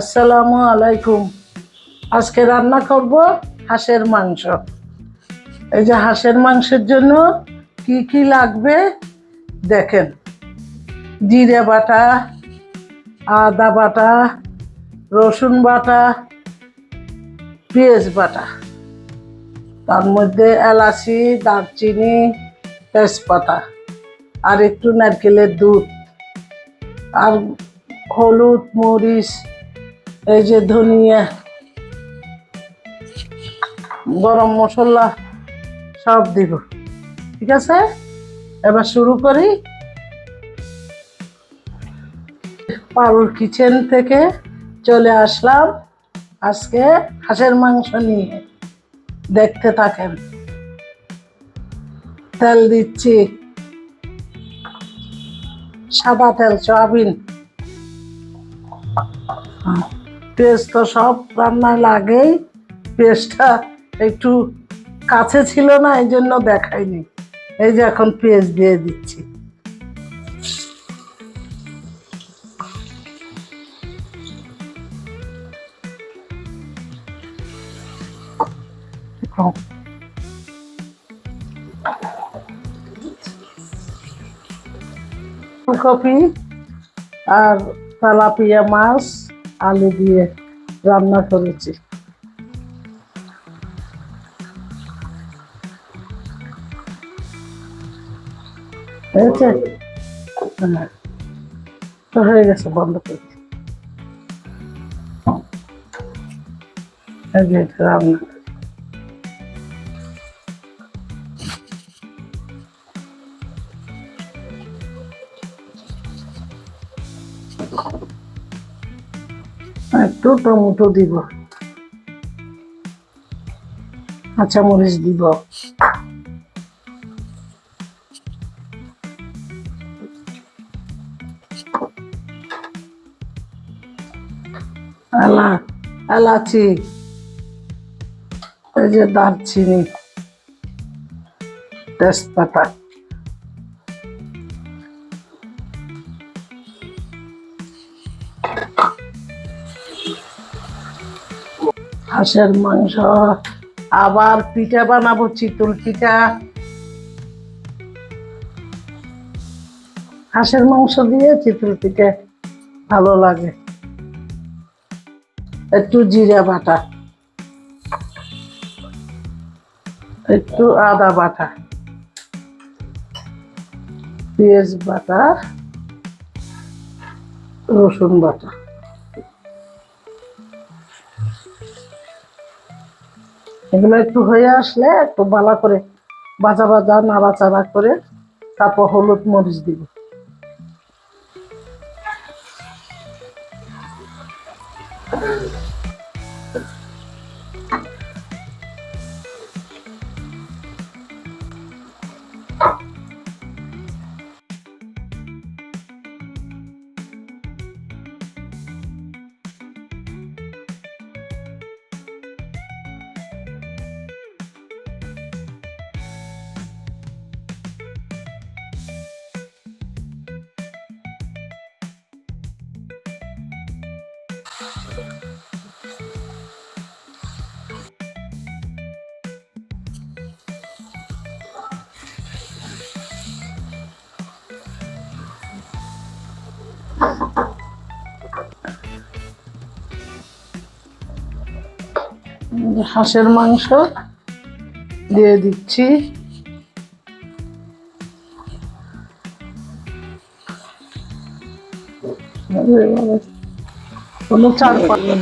আসসালামু আলাইকুম। আজকে রান্না করব হাঁসের মাংস। এই যে হাঁসের মাংসের জন্য কি কি লাগবে দেখেন। জিরে বাটা, আদা বাটা, রসুন বাটা, পেঁয়াজ বাটা। তার মধ্যে এলাচি, দারচিনি, তেজপাতা আর একটু নারকেলের দুধ। আর হলুদ, মরিচ এই যে ধনিয়া, গরম মশলা সব দিব। ঠিক আছে? এবার শুরু করি। পারুল কিচেন থেকে চলে আসলাম আজকে হাঁসের মাংস নিয়ে। দেখতে থাকেন। তেল দিচ্ছি। সাদা তেল, সয়াবিন। পেস্ট তো সব রান্নায় লাগেই। পেস্টটা একটু কাছে ছিল না, এই জন্য দেখাইনি। এই যে এখন পেস্ট দিয়ে দিচ্ছি। ফুলকপি আর তেলাপিয়া মাছ। আলু দিয়ে রান্না করেছি। হ্যাঁ। হয়ে গেছে বন্ধ করে রান্না। একটু টমেটো দিব। মরিচ দিব। এলা এলাচি এই যে দারচিনি তেজপাতা। হাঁসের মাংস। আবার পিঠা বানাবো, চিতল পিঠা। হাঁসের মাংস দিয়ে চিতল পিঠা ভালো লাগে। একটু জিরা বাটা। একটু আদা বাটা। পেঁয়াজ বাটা। রসুন বাটা। এগুলো একটু হয়ে আসলে একটু ভালো করে বাজা বাজা নাড়াচাড়া করে তারপর হলুদ মরিচ দিব। হাঁসের মাংস দিয়ে দিচ্ছি। চার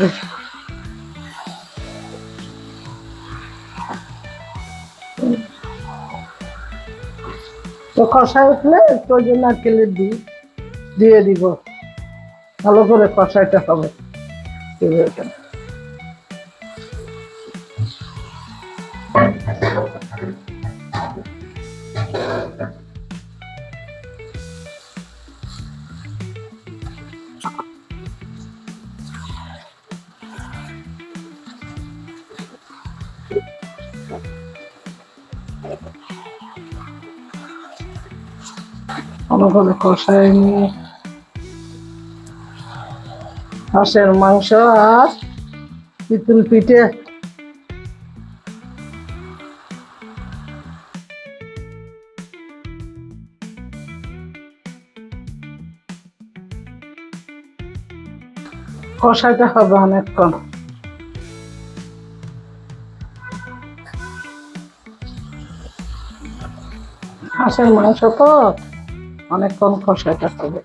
দে তো কষায় উঠলে তো যে নারকেলের দুধ দিয়ে দিব। ভালো করে কষাইতে হবে। এবার ভালো করে কষায় নিয়ে। হাঁসের মাংস আর পিতুল পিঠে। কষাইতে হবে অনেকক্ষণ। হাঁসের মাংস তো অনেকক্ষণ হবে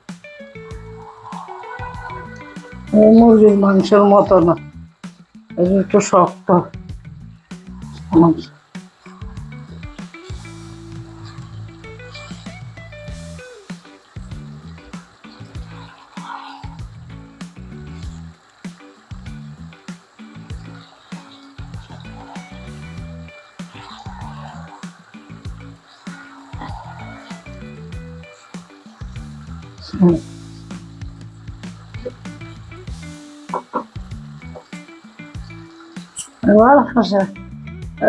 এই মুরগির মাংসের মতো না। একটু শক্ত। মাংস। এবার হাসে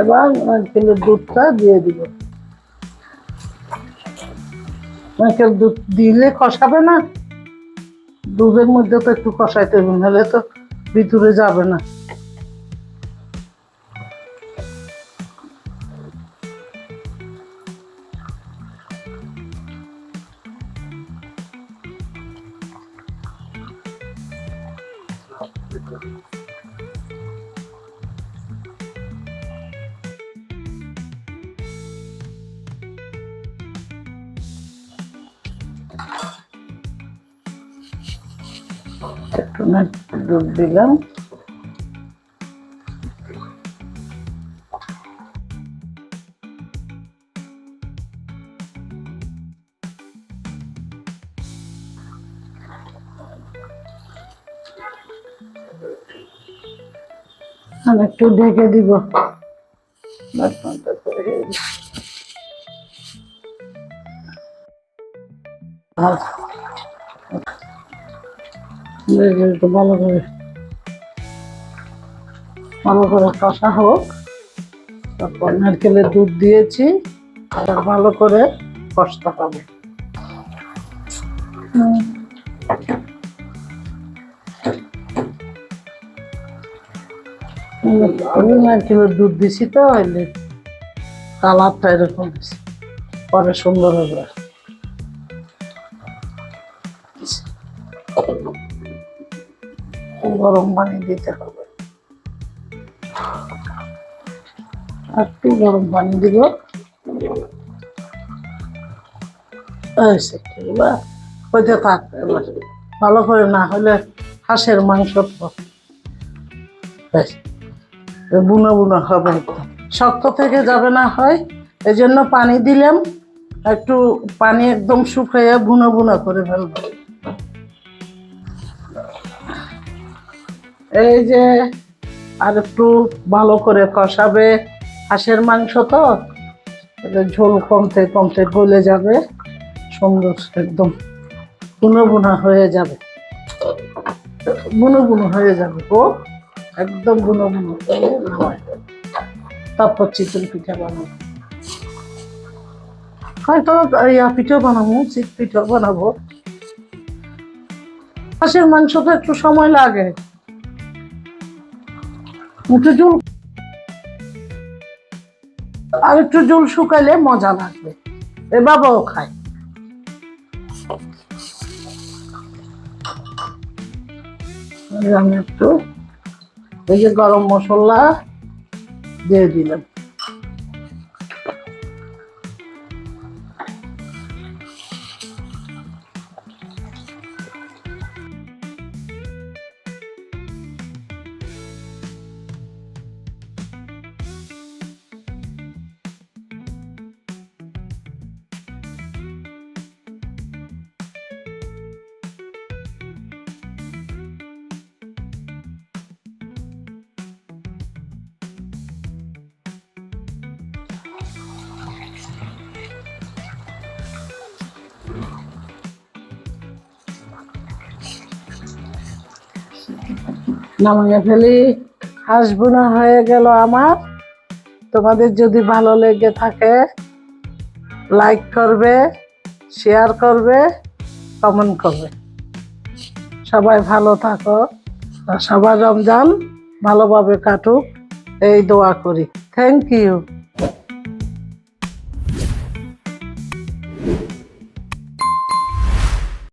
এবার কিলো দুধটা দিয়ে দিব। নারকেল দুধ দিলে কষাবে না। দুধের মধ্যে তো একটু কষাইতে হবে, নাহলে তো ভিতরে যাবে না। একটু না দুধ দিলাম আর একটু ঢেকে দিব। ভালো করে ভালো করে কষা হোক। তারপর নারকেলের দুধ দিয়েছি আর ভালো করে কষতে হবে। হুম। আমি নারকেলের দুধ দিছি তো কালারটা এরকম পরে সুন্দর হবে। গরম পানি দিতে হবে। একটু গরম পানি দিব। হইতে ভালো করে না হলে হাঁসের মাংস বুনো বুনো হবে। শক্ত থেকে যাবে না হয়। এই জন্য পানি দিলাম। একটু পানি একদম শুকিয়ে বুনো বুনো করে ফেলব। এই যে আর একটু ভালো করে কষাবে হাঁসের মাংস তো ঝোল কমতে কমতে গলে যাবে, সুন্দর একদম বুনো বুনা হয়ে যাবে। বুনো বুনো হয়ে যাবে ও একদম নামায় তারপর পিঠা বানাবো। হয়তো ইয়া বানাবো পিঠা বানাবো। হাঁসের মাংস তো একটু সময় লাগে। একটু জল আর একটু জল শুকাইলে মজা লাগবে। এ বাবাও খায়। আমি একটু এই যে গরম মশলা দিয়ে দিলাম। নামিয়ে ফেলি। হাসবো না, হয়ে গেল আমার। তোমাদের যদি ভালো লেগে থাকে লাইক করবে শেয়ার করবে কমেন্ট করবে। সবাই ভালো থাকো সবার রমজান ভালোভাবে কাটুক। এই দোয়া করি। Thank you